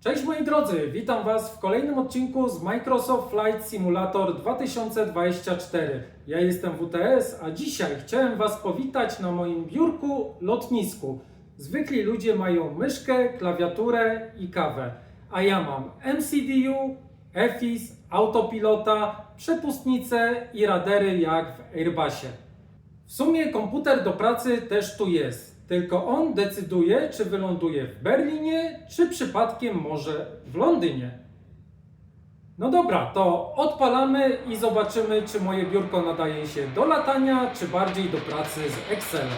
Cześć moi drodzy, witam Was w kolejnym odcinku z Microsoft Flight Simulator 2024. Ja jestem WTS, a dzisiaj chciałem Was powitać na moim biurku lotnisku. Zwykli ludzie mają myszkę, klawiaturę i kawę, a ja mam MCDU, EFIS, autopilota, przepustnicę i radery jak w Airbusie. W sumie komputer do pracy też tu jest, tylko on decyduje, czy wyląduje w Berlinie, czy przypadkiem może w Londynie. No dobra, to odpalamy i zobaczymy, czy moje biurko nadaje się do latania, czy bardziej do pracy z Excelem.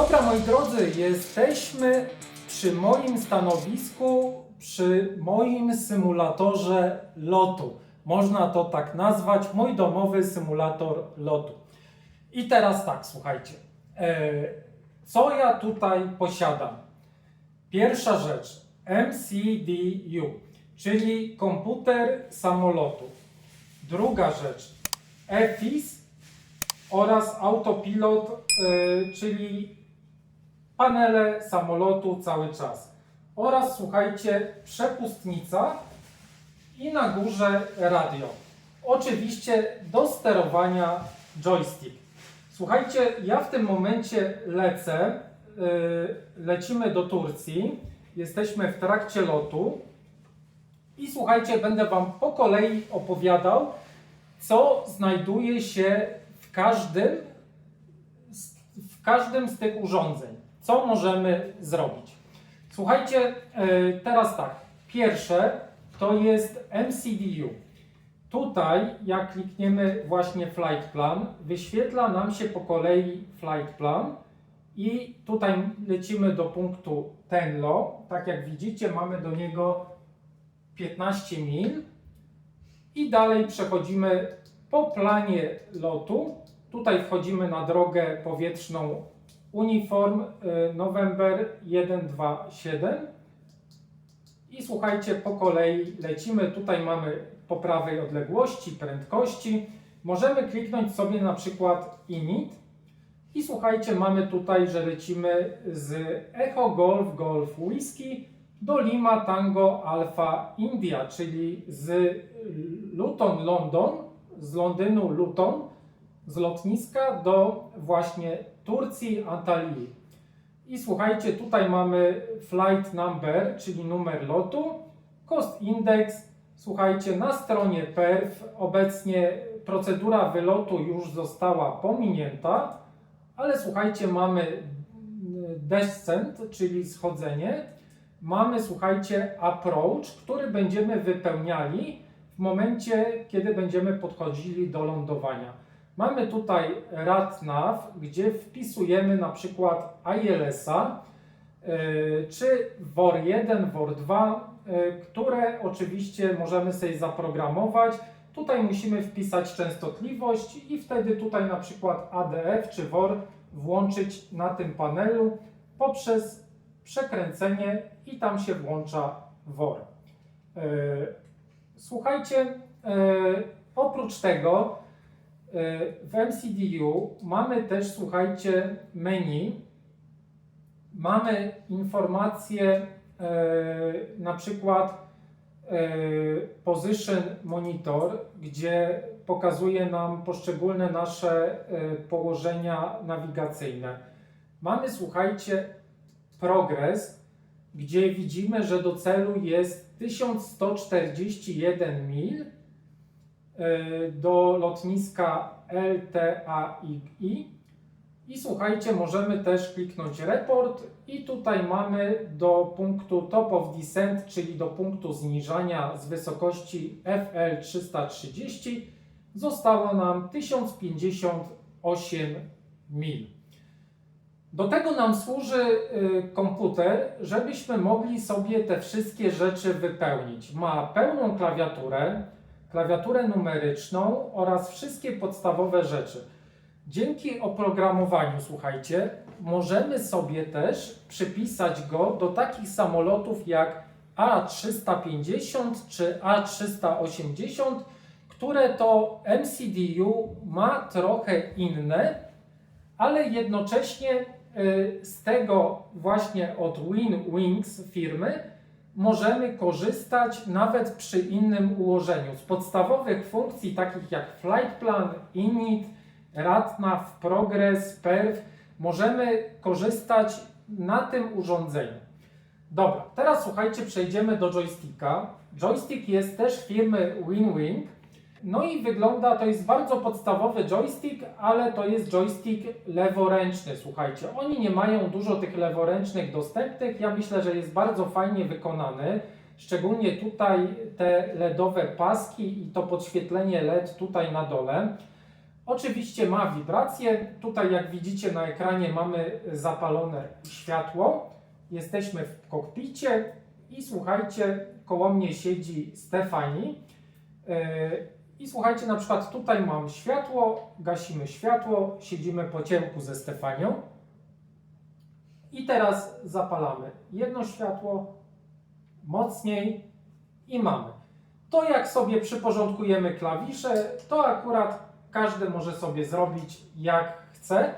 Dobra, moi drodzy, jesteśmy przy moim stanowisku, przy moim symulatorze lotu. Można to tak nazwać, mój domowy symulator lotu. I teraz tak, słuchajcie. E, co ja tutaj posiadam? Pierwsza rzecz, MCDU, czyli komputer samolotu. Druga rzecz, EFIS oraz autopilot, y, czyli panele samolotu cały czas. Oraz słuchajcie, przepustnica i na górze radio. Oczywiście do sterowania joystick. Słuchajcie, ja w tym momencie lecę, y, lecimy do Turcji, jesteśmy w trakcie lotu i słuchajcie, będę Wam po kolei opowiadał, co znajduje się w każdym, w każdym z tych urządzeń. Co możemy zrobić? Słuchajcie, e, teraz tak. Pierwsze to jest MCDU. Tutaj, jak klikniemy właśnie Flight Plan, wyświetla nam się po kolei Flight Plan i tutaj lecimy do punktu Tenlo. Tak jak widzicie, mamy do niego 15 mil i dalej przechodzimy po planie lotu. Tutaj wchodzimy na drogę powietrzną Uniform y, November 127 i słuchajcie, po kolei lecimy. Tutaj mamy po prawej odległości, prędkości. Możemy kliknąć sobie na przykład init i słuchajcie, mamy tutaj, że lecimy z Echo Golf Golf Whisky do Lima Tango Alpha India, czyli z Luton London, z Londynu Luton, z lotniska do właśnie Turcji Antalii. I słuchajcie, tutaj mamy flight number, czyli numer lotu, cost index. Słuchajcie, na stronie PERF obecnie procedura wylotu już została pominięta, ale słuchajcie, mamy descent, czyli schodzenie. Mamy, słuchajcie, approach, który będziemy wypełniali w momencie, kiedy będziemy podchodzili do lądowania. Mamy tutaj RATNAV, gdzie wpisujemy na przykład ILS-a, yy, czy WOR1, WOR2, yy, które oczywiście możemy sobie zaprogramować. Tutaj musimy wpisać częstotliwość i wtedy tutaj na przykład ADF czy WOR włączyć na tym panelu poprzez przekręcenie i tam się włącza WOR. Yy, Słuchajcie, oprócz tego w MCDU mamy też, słuchajcie, menu. Mamy informacje, yy, na przykład yy, Position Monitor, gdzie pokazuje nam poszczególne nasze yy, położenia nawigacyjne. Mamy, słuchajcie, progres, gdzie widzimy, że do celu jest 1141 mil do lotniska LTAI. I słuchajcie, możemy też kliknąć report i tutaj mamy do punktu top of descent, czyli do punktu zniżania z wysokości FL 330 zostało nam 1058 mil. Do tego nam służy y, komputer, żebyśmy mogli sobie te wszystkie rzeczy wypełnić. Ma pełną klawiaturę, klawiaturę numeryczną oraz wszystkie podstawowe rzeczy. Dzięki oprogramowaniu, słuchajcie, możemy sobie też przypisać go do takich samolotów jak A350 czy A380, które to MCDU ma trochę inne, ale jednocześnie y, z tego właśnie od Win Wings firmy możemy korzystać nawet przy innym ułożeniu. Z podstawowych funkcji takich jak Flight Plan, Init, RATNAV, Progress, Perf możemy korzystać na tym urządzeniu. Dobra, teraz słuchajcie, przejdziemy do joysticka. Joystick jest też firmy WinWing. No i wygląda, to jest bardzo podstawowy joystick, ale to jest joystick leworęczny, słuchajcie. Oni nie mają dużo tych leworęcznych dostępnych. Ja myślę, że jest bardzo fajnie wykonany. Szczególnie tutaj te LEDowe paski i to podświetlenie LED tutaj na dole. Oczywiście ma wibracje. Tutaj jak widzicie na ekranie mamy zapalone światło. Jesteśmy w kokpicie i słuchajcie, koło mnie siedzi Stefani. I słuchajcie, na przykład tutaj mam światło, gasimy światło, siedzimy po ciemku ze Stefanią. I teraz zapalamy jedno światło, mocniej i mamy. To jak sobie przyporządkujemy klawisze, to akurat każdy może sobie zrobić jak chce.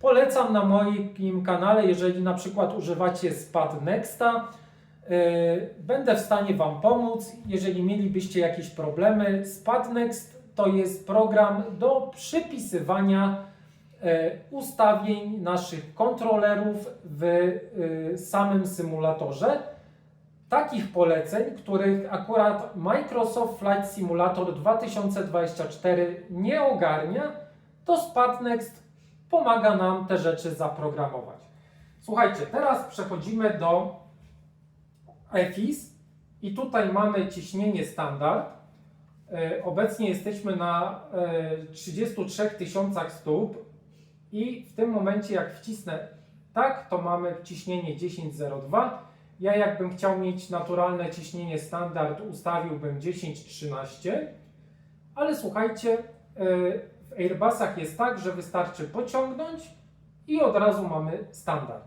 Polecam na moim kanale, jeżeli na przykład używacie Spad Nexta, będę w stanie Wam pomóc. Jeżeli mielibyście jakieś problemy, Spad Next to jest program do przypisywania yy, ustawień naszych kontrolerów w yy, samym symulatorze. Takich poleceń, których akurat Microsoft Flight Simulator 2024 nie ogarnia, to Spatnext pomaga nam te rzeczy zaprogramować. Słuchajcie, teraz przechodzimy do EFIS i tutaj mamy ciśnienie standard. E, Obecnie jesteśmy na e, 33 tysiącach stóp i w tym momencie jak wcisnę tak, to mamy ciśnienie 10,02. Ja jakbym chciał mieć naturalne ciśnienie standard, ustawiłbym 10-13, ale słuchajcie, yy, w Airbusach jest tak, że wystarczy pociągnąć i od razu mamy standard.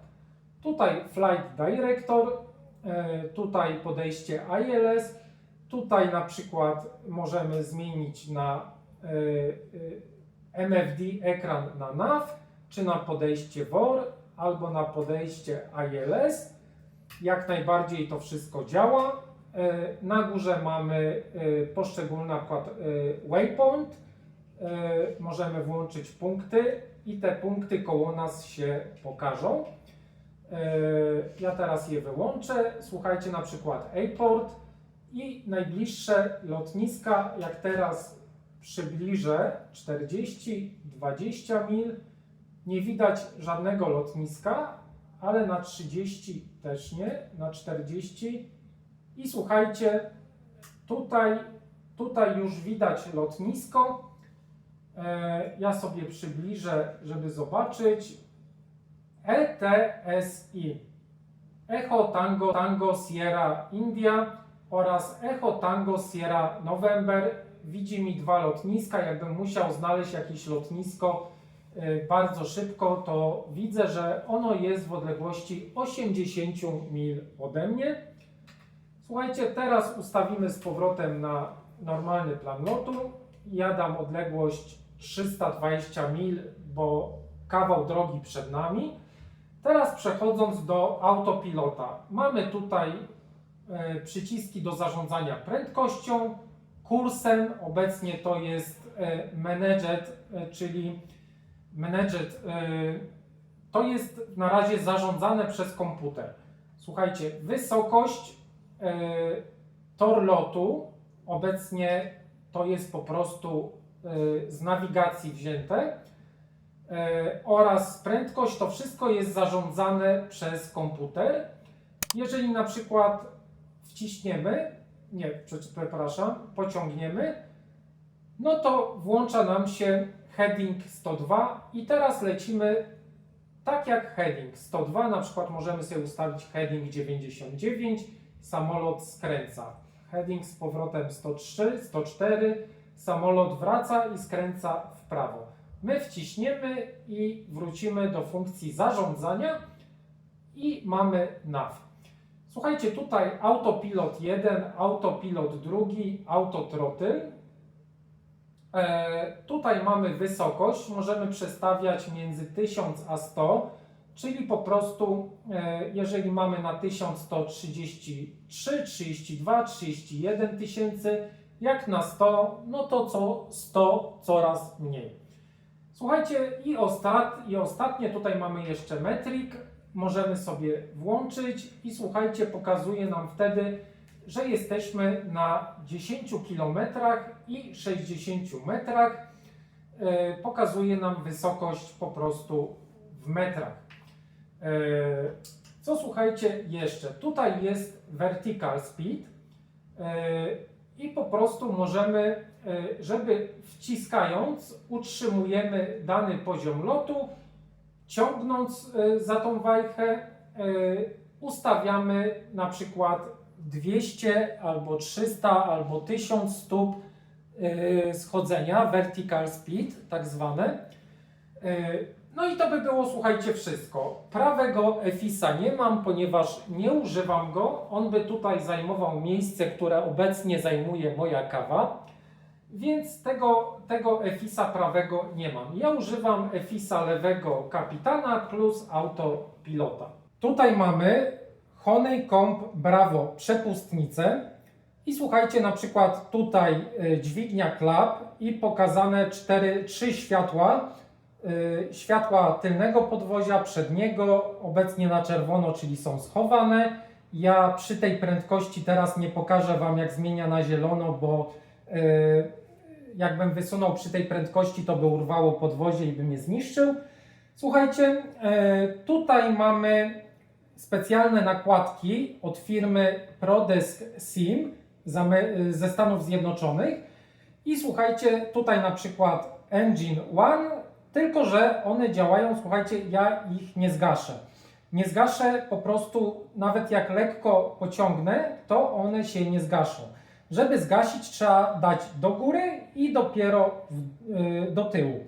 Tutaj Flight Director, tutaj podejście ILS, tutaj na przykład możemy zmienić na yy, yy, MFD ekran na NAV, czy na podejście WOR, albo na podejście ILS jak najbardziej to wszystko działa. E, Na górze mamy e, poszczególny e, waypoint. Możemy włączyć punkty i te punkty koło nas się pokażą. Ja teraz je wyłączę. Słuchajcie na przykład airport i najbliższe lotniska, jak teraz przybliżę 40-20 mil, nie widać żadnego lotniska, ale na 30 też nie, na 40. I słuchajcie, tutaj, tutaj już widać lotnisko. E, ja sobie przybliżę, żeby zobaczyć. ETSI. Echo Tango Tango Sierra India oraz Echo Tango Sierra November. Widzi mi dwa lotniska. Jakbym musiał znaleźć jakieś lotnisko, y, bardzo szybko, to widzę, że ono jest w odległości 80 mil ode mnie. Słuchajcie, teraz ustawimy z powrotem na normalny plan lotu. Ja dam odległość 320 mil, bo kawał drogi przed nami. Teraz przechodząc do autopilota. Mamy tutaj e, przyciski do zarządzania prędkością, kursem. Obecnie to jest e, managed, e, czyli managed, to jest na razie zarządzane przez komputer. Słuchajcie, wysokość tor lotu obecnie to jest po prostu z nawigacji wzięte oraz prędkość, to wszystko jest zarządzane przez komputer. Jeżeli na przykład wciśniemy, nie, przepraszam, pociągniemy, no to włącza nam się heading 102 i teraz lecimy tak jak heading 102, na przykład możemy sobie ustawić heading 99, samolot skręca. Heading z powrotem 103, 104, samolot wraca i skręca w prawo. My wciśniemy i wrócimy do funkcji zarządzania i mamy NAV. Słuchajcie, tutaj autopilot 1, autopilot drugi, autotrotyl. E, tutaj mamy wysokość, możemy przestawiać między 1000 a 100, czyli po prostu e, jeżeli mamy na 1133, 32, 31 tysięcy, jak na 100, no to co 100 coraz mniej. Słuchajcie, i, ostat, i ostatnie tutaj mamy jeszcze metrik. Możemy sobie włączyć i słuchajcie, pokazuje nam wtedy, że jesteśmy na 10 km i 60 metrach. E, pokazuje nam wysokość po prostu w metrach. E, co słuchajcie jeszcze? Tutaj jest vertical speed e, i po prostu możemy, żeby wciskając, utrzymujemy dany poziom lotu, ciągnąc e, za tą wajchę, e, ustawiamy na przykład 200 albo 300 albo 1000 stóp e, schodzenia, vertical speed tak zwane. E, No i to by było, słuchajcie, wszystko. Prawego EFISA nie mam, ponieważ nie używam go. On by tutaj zajmował miejsce, które obecnie zajmuje moja kawa. Więc tego, tego EFISA prawego nie mam. Ja używam EFISA lewego kapitana plus autopilota. Tutaj mamy Honeycomb Bravo przepustnicę. I słuchajcie, na przykład tutaj y, dźwignia klap i pokazane cztery, trzy światła. Y, światła tylnego podwozia, przedniego, obecnie na czerwono, czyli są schowane. Ja przy tej prędkości teraz nie pokażę Wam, jak zmienia na zielono, bo y, jakbym wysunął przy tej prędkości, to by urwało podwozie i by mnie zniszczył. Słuchajcie, e, tutaj mamy specjalne nakładki od firmy Prodesk Sim Ame- ze Stanów Zjednoczonych. I słuchajcie, tutaj na przykład Engine One, tylko że one działają, słuchajcie, ja ich nie zgaszę. Nie zgaszę po prostu, nawet jak lekko pociągnę, to one się nie zgaszą. Żeby zgasić, trzeba dać do góry i dopiero w, y, do tyłu.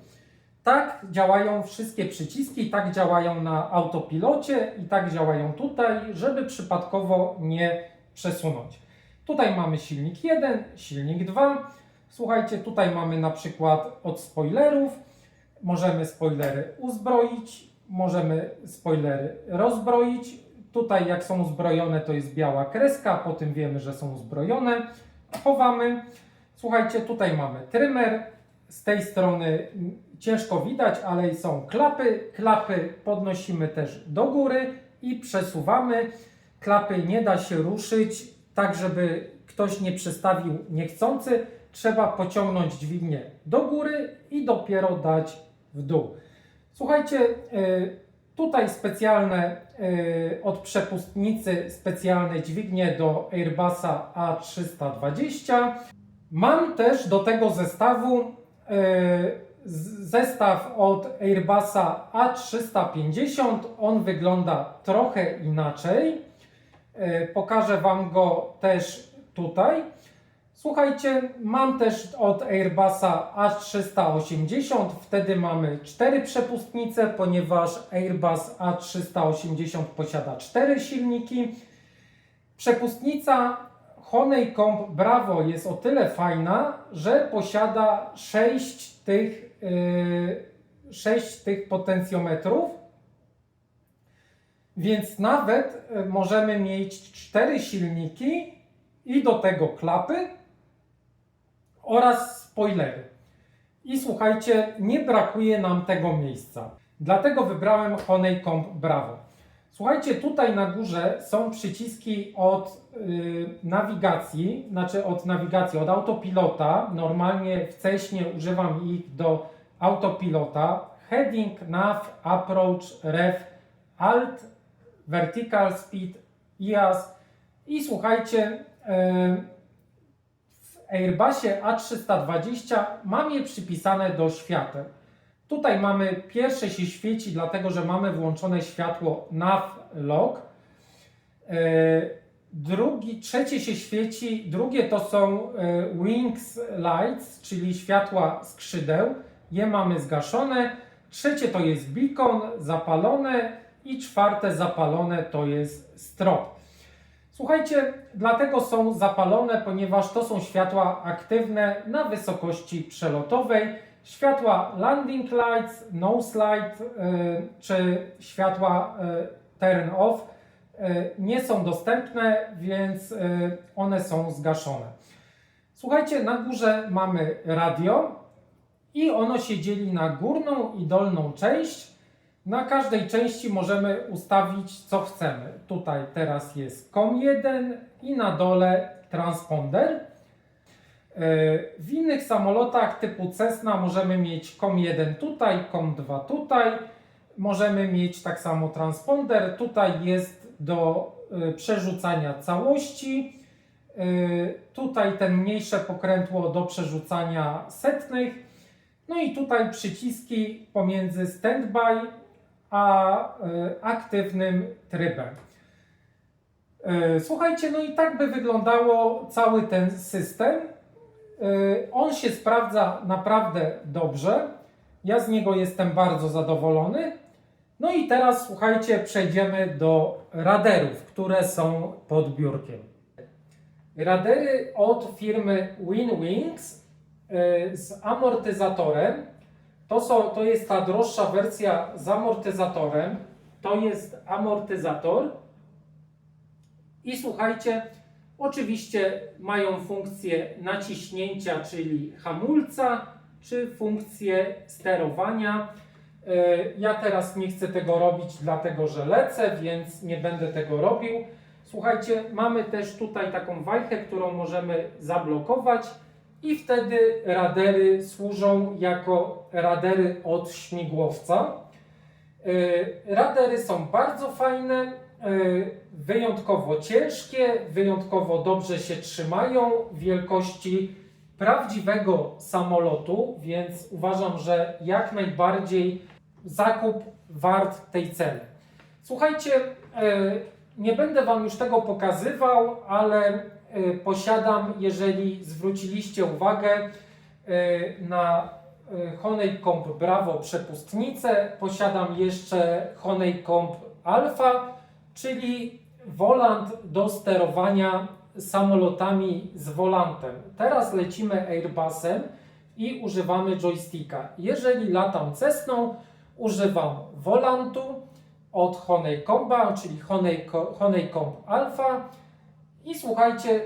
Tak działają wszystkie przyciski, tak działają na autopilocie i tak działają tutaj, żeby przypadkowo nie przesunąć. Tutaj mamy silnik 1, silnik 2. Słuchajcie, tutaj mamy na przykład od spoilerów. Możemy spoilery uzbroić, możemy spoilery rozbroić. Tutaj jak są uzbrojone to jest biała kreska, po tym wiemy, że są uzbrojone. Chowamy. Słuchajcie, tutaj mamy trymer. Z tej strony ciężko widać, ale są klapy. Klapy podnosimy też do góry i przesuwamy. Klapy nie da się ruszyć tak, żeby ktoś nie przestawił niechcący. Trzeba pociągnąć dźwignię do góry i dopiero dać w dół. Słuchajcie, y, tutaj specjalne y, od przepustnicy specjalne dźwignie do Airbusa A320. Mam też do tego zestawu y, zestaw od Airbusa A350. On wygląda trochę inaczej. Y, Pokażę Wam go też tutaj. Słuchajcie, mam też od Airbusa A380. Wtedy mamy cztery przepustnice, ponieważ Airbus A380 posiada cztery silniki. Przepustnica Honeycomb Bravo jest o tyle fajna, że posiada 6 tych, yy, 6 tych potencjometrów. Więc nawet y, możemy mieć cztery silniki i do tego klapy oraz spoilery. I słuchajcie, nie brakuje nam tego miejsca. Dlatego wybrałem Honeycomb Bravo. Słuchajcie, tutaj na górze są przyciski od y, nawigacji, znaczy od nawigacji, od autopilota. Normalnie w Ceśnie używam ich do autopilota. Heading, Nav, Approach, Ref, Alt, Vertical Speed, IAS. I słuchajcie, y, Airbusie A320 mam je przypisane do świateł. Tutaj mamy pierwsze się świeci, dlatego że mamy włączone światło nav log. E, Drugi, trzecie się świeci, drugie to są e, wings lights, czyli światła skrzydeł. Je mamy zgaszone. Trzecie to jest beacon zapalone i czwarte zapalone to jest strop. Słuchajcie, dlatego są zapalone, ponieważ to są światła aktywne na wysokości przelotowej. Światła landing lights, nose light y, czy światła y, turn off y, nie są dostępne, więc one są zgaszone. Słuchajcie, na górze mamy radio i ono się dzieli na górną i dolną część. Na każdej części możemy ustawić co chcemy. Tutaj teraz jest COM1 i na dole transponder. Yy, W innych samolotach typu Cessna możemy mieć COM1 tutaj, COM2 tutaj. Możemy mieć tak samo transponder. Tutaj jest do y, przerzucania całości. Yy, Tutaj ten mniejsze pokrętło do przerzucania setnych. No i tutaj przyciski pomiędzy standby a y, aktywnym trybem. Y, Słuchajcie, no i tak by wyglądało cały ten system. Y, On się sprawdza naprawdę dobrze. Ja z niego jestem bardzo zadowolony. No i teraz słuchajcie, przejdziemy do raderów, które są pod biurkiem. Radery od firmy WinWings z amortyzatorem. To, są, to jest ta droższa wersja z amortyzatorem. To jest amortyzator. I słuchajcie, oczywiście mają funkcję naciśnięcia, czyli hamulca, czy funkcję sterowania. Y, Ja teraz nie chcę tego robić, dlatego że lecę, więc nie będę tego robił. Słuchajcie, mamy też tutaj taką wajchę, którą możemy zablokować i wtedy radery służą jako radery od śmigłowca. Yy, Radery są bardzo fajne, yy, wyjątkowo ciężkie, wyjątkowo dobrze się trzymają wielkości prawdziwego samolotu, więc uważam, że jak najbardziej zakup wart tej ceny. Słuchajcie, yy, nie będę Wam już tego pokazywał, ale posiadam, jeżeli zwróciliście uwagę y, na y, Honeycomb Bravo przepustnicę, posiadam jeszcze Honeycomb Alpha, czyli wolant do sterowania samolotami z volantem. Teraz lecimy Airbusem i używamy joysticka. Jeżeli latam Cessną, używam wolantu, od Honeycomba, czyli Honeyco- Honeycomb Alpha i słuchajcie,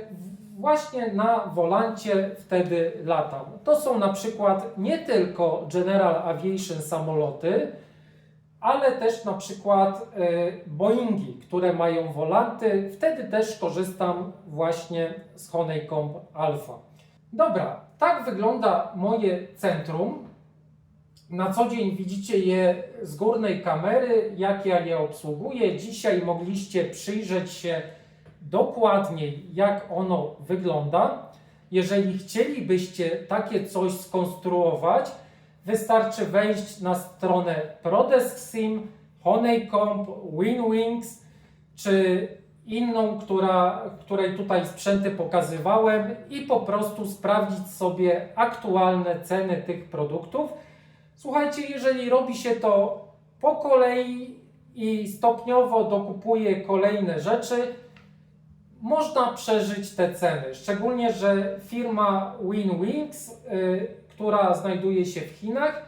właśnie na wolancie wtedy latam. To są na przykład nie tylko General Aviation samoloty, ale też na przykład e, Boeingi, które mają wolanty. Wtedy też korzystam właśnie z Honeycomb Alpha. Dobra, tak wygląda moje centrum. Na co dzień widzicie je z górnej kamery, jak ja je obsługuję. Dzisiaj mogliście przyjrzeć się dokładniej, jak ono wygląda. Jeżeli chcielibyście takie coś skonstruować, wystarczy wejść na stronę Prodesk Sim, Honeycomb, WinWings czy inną, która, której tutaj sprzęty pokazywałem i po prostu sprawdzić sobie aktualne ceny tych produktów. Słuchajcie, jeżeli robi się to po kolei i stopniowo dokupuje kolejne rzeczy, można przeżyć te ceny. Szczególnie, że firma WinWings, y, która znajduje się w Chinach,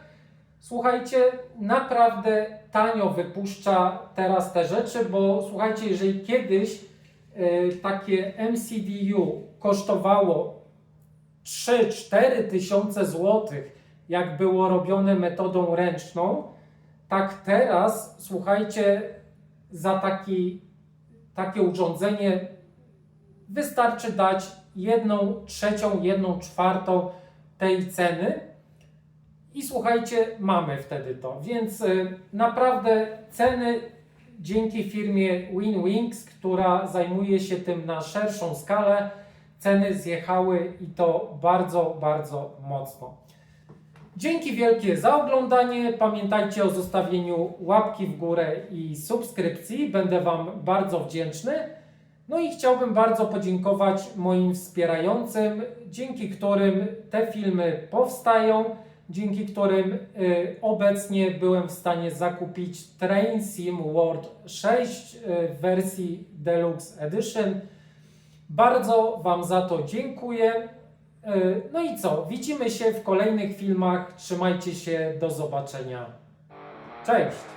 słuchajcie, naprawdę tanio wypuszcza teraz te rzeczy, bo słuchajcie, jeżeli kiedyś y, takie MCDU kosztowało 3-4 tysiące złotych, jak było robione metodą ręczną, tak teraz, słuchajcie, za taki, takie urządzenie wystarczy dać jedną trzecią, jedną czwartą tej ceny. I słuchajcie, mamy wtedy to. Więc y, naprawdę ceny dzięki firmie WinWings, która zajmuje się tym na szerszą skalę, ceny zjechały i to bardzo, bardzo mocno. Dzięki wielkie za oglądanie. Pamiętajcie o zostawieniu łapki w górę i subskrypcji. Będę Wam bardzo wdzięczny. No i chciałbym bardzo podziękować moim wspierającym, dzięki którym te filmy powstają, dzięki którym y, obecnie byłem w stanie zakupić Train Sim World 6 y, w wersji Deluxe Edition. Bardzo Wam za to dziękuję. Yy, No i co? Widzimy się w kolejnych filmach. Trzymajcie się. Do zobaczenia. Cześć!